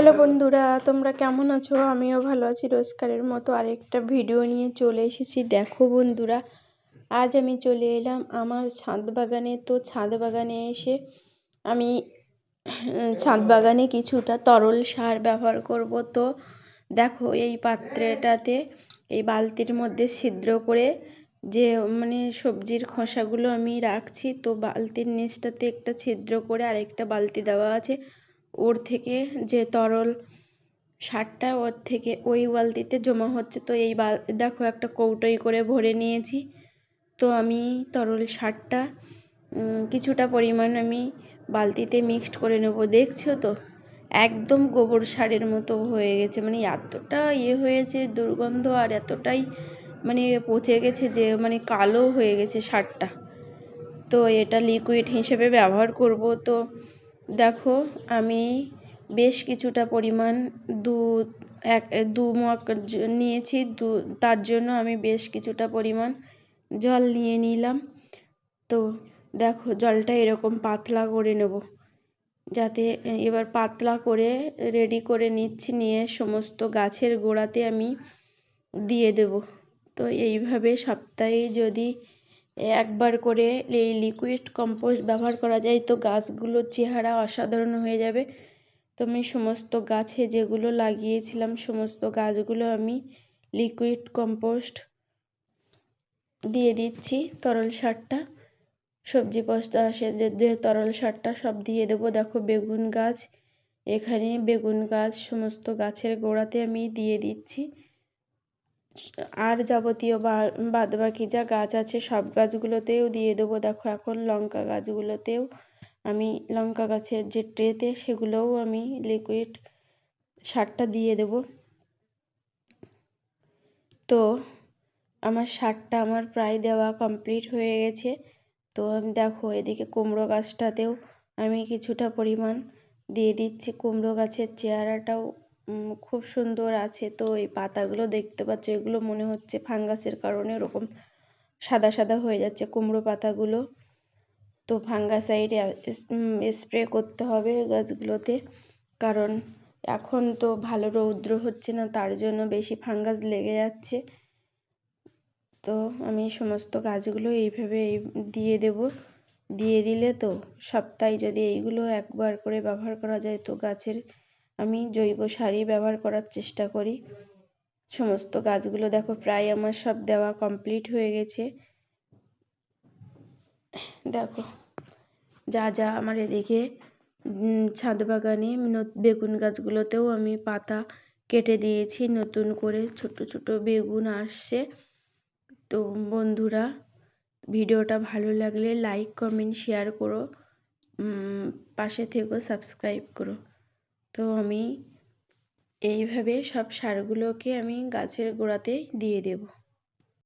Hello বন্ধুরা, তোমরা কেমন আছো? আমিও ভালো আছি। রোজকারের মতো আরেকটা ভিডিও নিয়ে চলে এসেছি। দেখো বন্ধুরা, আজ আমি চলে এলাম আমার ছাদ বাগানে। তো ছাদ বাগানে এসে আমি ছাদ বাগানে কিছুটা তরল সার ব্যবহার করব। তো দেখো এই পাত্রেটাতে, এই বালতির মধ্যে ছিদ্র করে যে মানে সবজির খোসাগুলো আমি রাখছি, তো বালতির নিচটাতে একটা ছিদ্র করে আরেকটা বালতি দেওয়া আছে। ওর থেকে যে তরল সারটা ওর থেকে ওই বালতিতে জমা হচ্ছে। তো এই বাল দেখো একটা কৌটোই করে ভরে নিয়েছি। তো আমি তরল সারটা কিছুটা পরিমাণ আমি বালতিতে মিক্সড করে নেব। দেখছ তো? একদম গোবর সারের মতো হয়ে গেছে। মানে এতটা ইয়ে হয়েছে, দুর্গন্ধ, আর এতটাই মানে পচে গেছে যে মানে কালো হয়ে গেছে সারটা। তো এটা লিকুইড হিসেবে ব্যবহার করব। তো দেখো, আমি বেশ কিছুটা পরিমাণ দুধ এক, দু মগ নিয়েছি, দু, তার জন্য আমি বেশ কিছুটা পরিমাণ জল নিয়ে নিলাম। তো দেখো, জলটা এরকম পাতলা করে নেব। যাতে এবার পাতলা করে রেডি করে নিচ্ছি, নিয়ে সমস্ত গাছের গোড়াতে আমি দিয়ে দেব। তো এইভাবে সপ্তাহে যদি একবার করে এই লিকুইড কম্পোস্ট ব্যবহার করা যায় তো গাছগুলোর চেহারা অসাধারণ হয়ে যাবে। তো আমি সমস্ত গাছে যেগুলো লাগিয়েছিলাম, সমস্ত গাছগুলো আমি লিকুইড কম্পোস্ট দিয়ে দিচ্ছি তরল সারটা। সবজি পচতে আসে যে তরল সারটা সব দিয়ে দেবো। দেখো বেগুন গাছ, এখানে বেগুন গাছ সমস্ত গাছের গোড়াতে আমি দিয়ে দিচ্ছি। আর যাবতীয় বাদ বাকি যা গাছ আছে সব গাছগুলোতেও দিয়ে দেবো। দেখো এখন লঙ্কা গাছগুলোতেও আমি লঙ্কা গাছের যে ট্রেতে সেগুলোও আমি লিকুইড সারটা দিয়ে দেব। তো আমার সারটা আমার প্রায় দেওয়া কমপ্লিট হয়ে গেছে। তো আমি দেখো এদিকে কুমড়ো গাছটাতেও আমি কিছুটা পরিমাণ দিয়ে দিচ্ছি। কুমড়ো গাছের চেহারাটাও খুব সুন্দর আছে। তো এই পাতাগুলো দেখতে পাচ্ছ, এগুলো মনে হচ্ছে ফাঙ্গাসের কারণে ওরকম সাদা সাদা হয়ে যাচ্ছে কুমড়ো পাতাগুলো। তো ফাঙ্গাসাইড স্প্রে করতে হবে গাছগুলোতে, কারণ এখন তো ভালো রৌদ্র হচ্ছে না, তার জন্য বেশি ফাঙ্গাস লেগে যাচ্ছে। তো আমি সমস্ত গাছগুলো এইভাবে দিয়ে দেব। দিয়ে দিলে তো সপ্তাহে যদি এইগুলো একবার করে ব্যবহার করা যায়, তো গাছের আমি জৈব সারই ব্যবহার করার চেষ্টা করি। সমস্ত গাছগুলো দেখো প্রায় আমার সব দেওয়া কমপ্লিট হয়ে গেছে। দেখো, যা যা আমার এদিকে ছাদ বাগানে বেগুন গাছগুলোতেও আমি পাতা কেটে দিয়েছি। নতুন করে ছোট ছোট বেগুন আসছে। তো বন্ধুরা, ভিডিওটা ভালো লাগলে লাইক কমেন্ট শেয়ার করো। পাশে থেকেও সাবস্ক্রাইব করো। তো আমি এইভাবে সব সারগুলোকে আমি গাছের গোড়াতে দিয়ে দেবো।